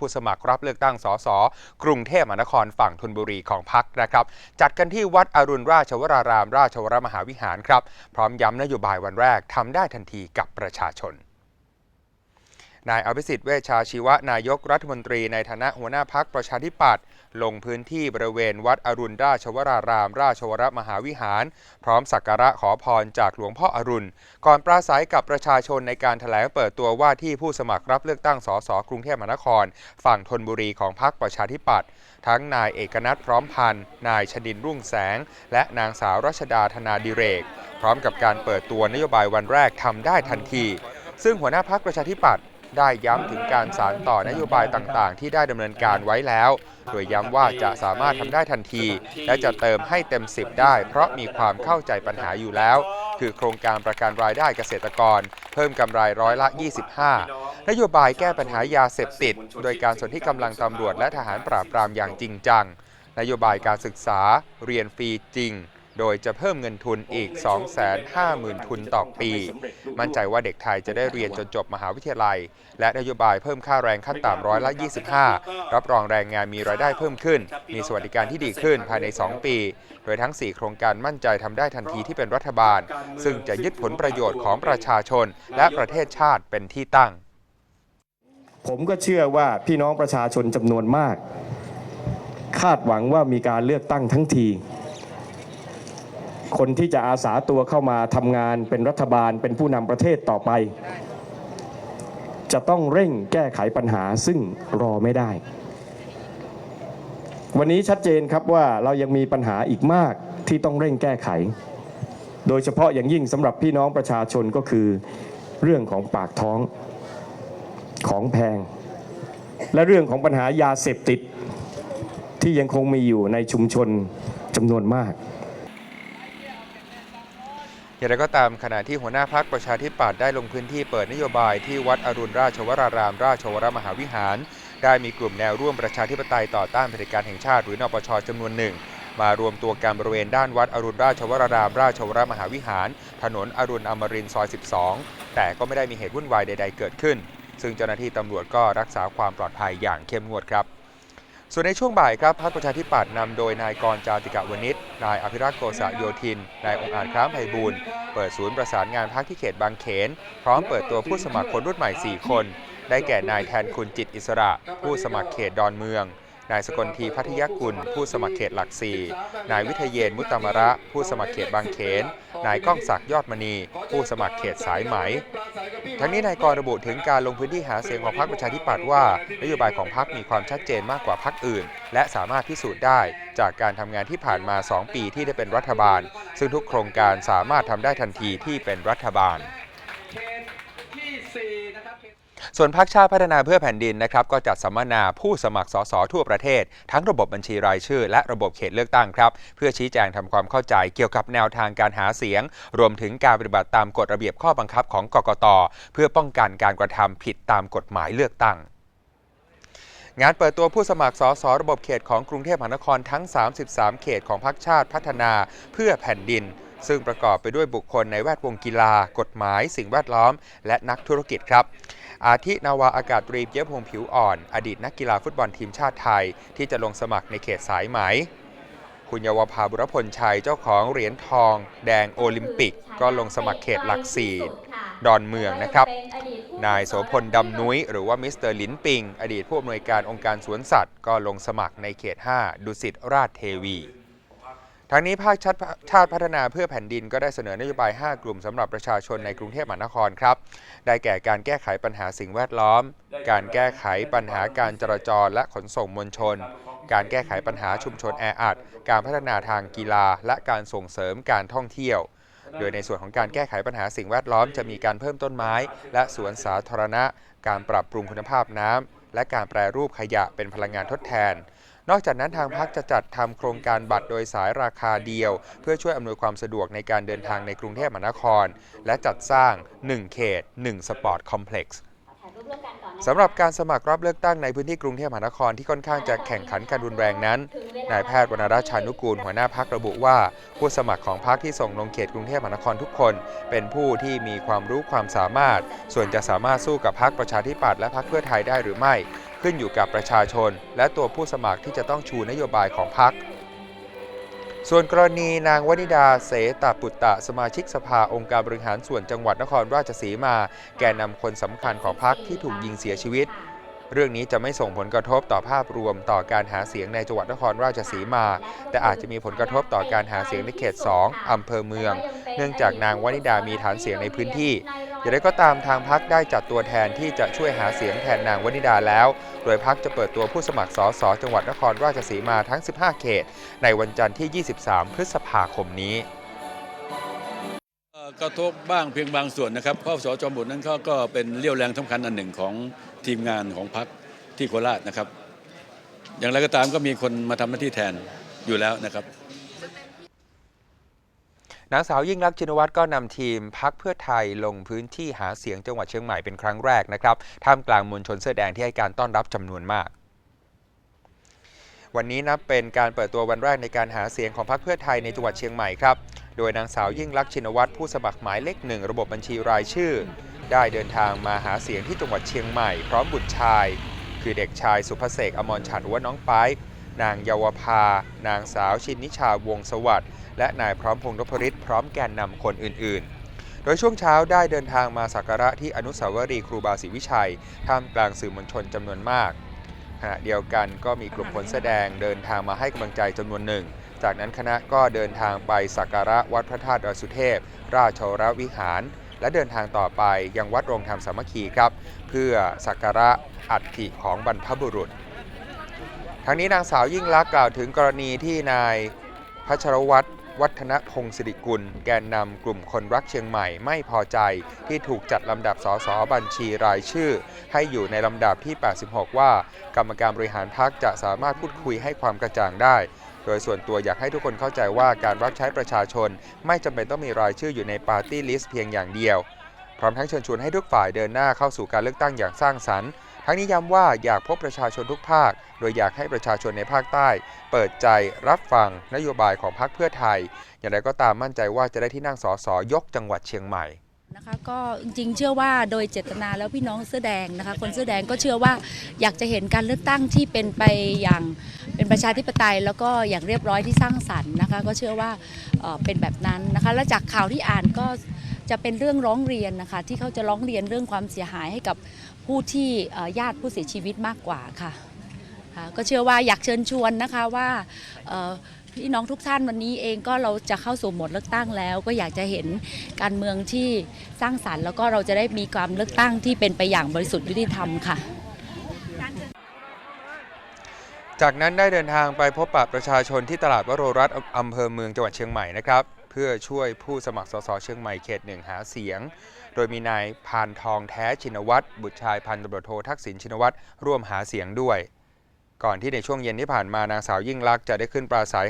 ผู้สมัครรับเลือกตั้งสสกรุงเทพมหานครฝั่งธนบุรีของพักนะครับ จัดกันที่วัดอรุณราชวราราม ราชวรมหาวิหารครับ พร้อมย้ำนโยบายวันแรกทำได้ทันทีกับประชาชน นายอภิสิทธิ์เวชชาชีวะนายกรัฐมนตรีในฐานะหัวหน้าพักประชาธิปัตย์ลงพื้นที่บริเวณวัดอรุณราชวราราม ราชวรมหาวิหาร พร้อมสักการะขอพรจากหลวงพ่ออรุณ ก่อนปราศัยกับประชาชนในการถแถลงเปิดตัวว่าที่ผู้สมัครรับเลือกตั้งสสกรุงเทพมหานคร ฝั่งธนบุรีของพรรคประชาธิปัตย์ทั้งนายเอกนัทพร้อมพันธ์นายชดินรุ่งแสง และนางสาวรัชดาธนาดิเรก พร้อมกับการเปิดตัวนโยบายวันแรกทำได้ทันที ซึ่งหัวหน้าพักประชาธิปัตย์ ได้ย้ำถึงการสานต่อนโยบายต่างๆ ที่ได้ดำเนินการไว้แล้ว โดยย้ำว่าจะสามารถทำได้ทันที และจะเติมให้เต็ม 10 ได้ เพราะมีความเข้าใจปัญหาอยู่แล้ว คือโครงการประกันรายได้เกษตรกร เพิ่มกำไรร้อยละ 25 นโยบายแก้ปัญหายาเสพติด โดยการสนที่กำลังตำรวจและทหารปราบปรามอย่างจริงจัง นโยบายการศึกษา เรียนฟรีจริง โดยจะเพิ่มเงินทุนอีก 250,000 ทุนต่อปี มั่นใจว่าเด็กไทยจะได้เรียนจนจบมหาวิทยาลัย และนโยบายเพิ่มค่าแรงขั้นต่ำร้อยละ 25 รับรองแรงงานมีรายได้เพิ่มขึ้น มีสวัสดิการที่ดีขึ้นภายใน 2 ปี โดยทั้ง 4 โครงการมั่นใจทำได้ทันทีที่เป็นรัฐบาล ซึ่งจะยึดผลประโยชน์ของประชาชน และประเทศชาติเป็นที่ตั้ง ผมก็เชื่อว่าพี่น้องประชาชนจำนวนมาก คาดหวังว่ามีการเลือกตั้งทั้งที คนที่จะอาสาตัวเข้ามาทำงานเป็นรัฐบาลเป็นผู้นำประเทศต่อไป จะต้องเร่งแก้ไขปัญหาซึ่งรอไม่ได้ วันนี้ชัดเจนครับว่าเรายังมีปัญหาอีกมากที่ต้องเร่งแก้ไข โดยเฉพาะอย่างยิ่งสำหรับพี่น้องประชาชนก็คือ เรื่องของปากท้องของแพง และเรื่องของปัญหายาเสพติดที่ยังคงมีอยู่ในชุมชนจำนวนมาก อย่างไรก็ตามขณะที่หัวหน้าพักประชาธิปัตย์ได้ลงพื้นที่เปิดนโยบายที่วัดอรุณราชวราราม ราชวรมหาวิหาร ได้มีกลุ่มแนวร่วมประชาธิปไตยต่อต้านเผด็จการแห่งชาติหรือนปชจำนวนหนึ่ง มารวมตัวกันบริเวณด้านวัดอรุณราชวราราม ราชวรมหาวิหาร ถนนอรุณอมรินทร์ซอย 12 แต่ก็ไม่ได้มีเหตุวุ่นวายใด ๆ เกิดขึ้น ซึ่งเจ้าหน้าที่ตำรวจก็รักษาความปลอดภัยอย่างเข้มงวดครับ ส่วนในช่วงบ่ายครับพรรคประชาธิปัตย์นำโดยนายกรจาติกะวณิชนายอภิรักษ์โกษโยธิน นายองค์อาจคล้ามไพบูลย์เปิดศูนย์ประสานงานพรรคที่เขตบางเขน พร้อมเปิดตัวผู้สมัครคนรุ่นใหม่ 4 คน ได้แก่นายแทนคุณจิตอิสระ ผู้สมัครเขตดอนเมือง นายสกลทีพัทยกุล ผู้สมัครเขตหลักสี่นายวิทยเยนมุตตมระ ผู้สมัครเขตบางเขน นายก้องศักดิ์ยอดมณี ผู้สมัครเขตสายไหม ทั้งนี้นายกรระบุถึงการลงพื้นที่หาเสียงของพรรคประชาธิปัตย์ว่านโยบายของพรรคมีความชัดเจนมากกว่าพรรคอื่น และสามารถพิสูจน์ได้จากการทำงานที่ผ่านมา 2 ปีที่ได้เป็นรัฐบาล ซึ่งทุกโครงการสามารถทำได้ทันทีที่เป็นรัฐบาล ส่วนพรรคชาติพัฒนาเพื่อแผ่นดินนะครับก็จัดสัมมนาผู้สมัครสสทั่วประเทศ ทั้งระบบบัญชีรายชื่อ และระบบเขตเลือกตั้งครับ เพื่อชี้แจงทำความเข้าใจเกี่ยวกับแนวทางการหาเสียง รวมถึงการปฏิบัติตามกฎระเบียบข้อบังคับของกกตเพื่อป้องกันการกระทำผิดตามกฎหมายเลือกตั้งงานเปิดตัวผู้สมัครสสระบบเขตของกรุงเทพมหานครทั้ง 33 เขตของพรรคชาติพัฒนาเพื่อแผ่นดิน ซึ่งประกอบไปด้วยบุคคลในแวดวงกีฬา กฎหมาย สิ่งแวดล้อม และนักธุรกิจครับ อาทินาวาอากาศตรีเปียพงผิวอ่อน อดีตนักกีฬาฟุตบอลทีมชาติไทย ที่จะลงสมัครในเขตสายไหม คุณเยาวภาบุรพลชัยเจ้าของเหรียญทอง แดงโอลิมปิก ก็ลงสมัครเขตหลักสี่ดอนเมืองนะครับ นายโสพลดำนุ้ย หรือว่ามิสเตอร์ลินปิง อดีตผู้อำนวยการองค์การสวนสัตว์ ก็ลงสมัครในเขต 5 ดุสิตราชเทวี ทั้งนี้ภาคชาติชาติพัฒนาเพื่อแผ่นดินก็ได้เสนอนโยบาย 5 กลุ่มสำหรับประชาชนในกรุงเทพมหานครครับ ได้แก่การแก้ไขปัญหาสิ่งแวดล้อม การแก้ไขปัญหาการจราจรและขนส่งมวลชน การแก้ไขปัญหาชุมชนแออัด การพัฒนาทางกีฬา และการส่งเสริมการท่องเที่ยว โดยในส่วนของการแก้ไขปัญหาสิ่งแวดล้อมจะมีการเพิ่มต้นไม้ และสวนสาธารณะ การปรับปรุงคุณภาพน้ำและการแปรรูปขยะเป็นพลังงานทดแทน นอกจากนั้นทางพักจะจัดทำโครงการบัตรโดยสายราคาเดียว เพื่อช่วยอำนวยความสะดวกในการเดินทางในกรุงเทพมหานคร และจัดสร้าง 1 เขต 1 สปอร์ตคอมเพล็กซ์ ร่วมกันก่อนนะคะสำหรับการสมัครรับเลือกตั้งในพื้นที่กรุงเทพมหานครที่ค่อนข้างจะแข่งขันกันรุนแรงนั้นนายแพทย์วรรณรัชชานุกูลหัวหน้าพักระบุว่า ผู้สมัครของพักที่ส่งลงเขตกรุงเทพมหานครทุกคน เป็นผู้ที่มีความรู้ความสามารถ ส่วนจะสามารถสู้กับพักประชาธิปัตย์และพักเพื่อไทยได้หรือไม่ ขึ้นอยู่กับประชาชน และตัวผู้สมัครที่จะต้องชูนโยบายของพัก ส่วนกรณีนางวนิดาเสตปุตตะ สมาชิกสภาองค์การบริหารส่วนจังหวัดนครราชสีมา แกนนำคนสำคัญของพรรคที่ถูกยิงเสียชีวิต เรื่องนี้จะไม่ส่งผลกระทบต่อภาพรวมต่อการหาเสียงในจังหวัดนครราชสีมา แต่อาจจะมีผลกระทบต่อการหาเสียงในเขต 2 อำเภอเมือง เนื่องจากนางวนิดามีฐานเสียงในพื้นที่ อย่างไรก็ตามทางพักได้จัดตัวแทนที่จะช่วยหาเสียงแทนนางวนิดาแล้ว โดยพักจะเปิดตัวผู้สมัครสสจังหวัดนครราชสีมาทั้ง 15 เขต ในวันจันทร์ที่ 23 พฤษภาคมนี้กระทบบ้างเพียงบางส่วนนะครับเพราะสจอมบุตรนั้นเขาก็เป็นเรี่ยวแรงสำคัญอันหนึ่งของ ทีมงานของพรรคที่โคราชนะครับ อย่างไรก็ตามก็มีคนมาทำหน้าที่แทนอยู่แล้วนะครับนางสาวยิ่งรักษณ์ชินวัตรก็นำทีมพักเพื่อไทยลงพื้นที่หาเสียงจังหวัดเชียงใหม่เป็นครั้งแรกนะครับ ท่ามกลางมวลชนเสื้อแดงที่ให้การต้อนรับจำนวนมาก วันนี้นับเป็นการเปิดตัววันแรกในการหาเสียงของพรรคเพื่อไทยในจังหวัดเชียงใหม่ครับ โดยนางสาวยิ่งรักษณ์ชินวัตรผู้สมัครหมายเลขหนึ่งระบบบัญชีรายชื่อ ได้เดินทางมาหาเสียงที่จังหวัดเชียงใหม่ พร้อมบุตรชาย คือเด็กชายสุภเสกอมรฉันท์หรือว่าน้องไปายนางเยาวภา นางสาวชินนิชาวงสวัสดิ์และนายพร้อมพงษ์นพฤทธิ์พร้อมแกนนำคนอื่นๆ โดยช่วงเช้าได้เดินทางมาสักการะที่อนุสาวรีย์ครูบาศรีวิชัย ท่ามกลางสื่อมวลชนจำนวนมากขณะเดียวกันก็มีกลุ่มคนแสดงเดินทางมาให้กำลังใจจำนวนหนึ่ง จากนั้นคณะก็เดินทางไปสักการะวัดพระธาตุดอยสุเทพ ราชวรวิหาร และเดินทางต่อไปยังวัดโรงธรรมสามัคคีครับ เพื่อสักการะอัฐิของบรรพบุรุษ ทั้งนี้นางสาวยิ่งลักษณ์กล่าวถึงกรณีที่นายพัชรวัตรวัฒนพงศิริกุล แกนนำกลุ่มคนรักเชียงใหม่ไม่พอใจที่ถูกจัดลำดับสสบัญชีรายชื่อ ให้อยู่ในลำดับที่ 86 ว่า กรรมการบริหารพักจะสามารถพูดคุยให้ความกระจ่างได้ โดยส่วนตัวอยากให้ทุกคนเข้าใจว่าการรับใช้ประชาชน ไม่จำเป็นต้องมีรายชื่ออยู่ในปาร์ตี้ลิสต์เพียงอย่างเดียว พร้อมทั้งเชิญชวนให้ทุกฝ่ายเดินหน้าเข้าสู่การเลือกตั้งอย่างสร้างสรรค์ทั้งนี้ย้ำว่าอยากพบประชาชนทุกภาค โดยอยากให้ประชาชนในภาคใต้ เปิดใจรับฟังนโยบายของพรรคเพื่อไทย อย่างไรก็ตามมั่นใจว่าจะได้ที่นั่งสสยกจังหวัดเชียงใหม่นะคะก็จริงๆเชื่อว่าโดยเจตนาแล้วพี่น้องเสื้อแดงนะคะคนเสื้อแดงก็เชื่อว่าอยากจะเห็นการเลือกตั้งที่เป็นไปอย่าง เป็นประชาธิปไตยแล้วก็อย่างเรียบร้อยที่สร้างสรรค์นะคะ ก็เชื่อว่าเป็นแบบนั้นนะคะ และจากข่าวที่อ่านก็จะเป็นเรื่องร้องเรียนนะคะ ที่เขาจะร้องเรียนเรื่องความเสียหายให้กับผู้ที่ญาติผู้เสียชีวิตมากกว่าค่ะก็เชื่อว่าอยากเชิญชวนนะคะว่าพี่น้องทุกท่านวันนี้เองก็เราจะเข้าสู่โหมดเลือกตั้งแล้ว ก็อยากจะเห็นการเมืองที่สร้างสรรค์ แล้วก็เราจะได้มีความเลือกตั้งที่เป็นไปอย่างบริสุทธิ์ยุติธรรมค่ะ จากนั้นได้เดินทางไปพบปะประชาชนที่ตลาดวโรรัตน์อำเภอเมืองจังหวัดเชียงใหม่นะครับ เพื่อช่วยผู้สมัครสสเชียงใหม่เขตหนึ่งหาเสียง โดยมีนายพานทองแท้ชินวัตรบุตรชายพันตำรวจโททักษิณชินวัตรร่วมหาเสียงด้วย ก่อนที่ในช่วงเย็นที่ผ่านมานางสาวยิ่งลักษณ์จะได้ขึ้นปราศัย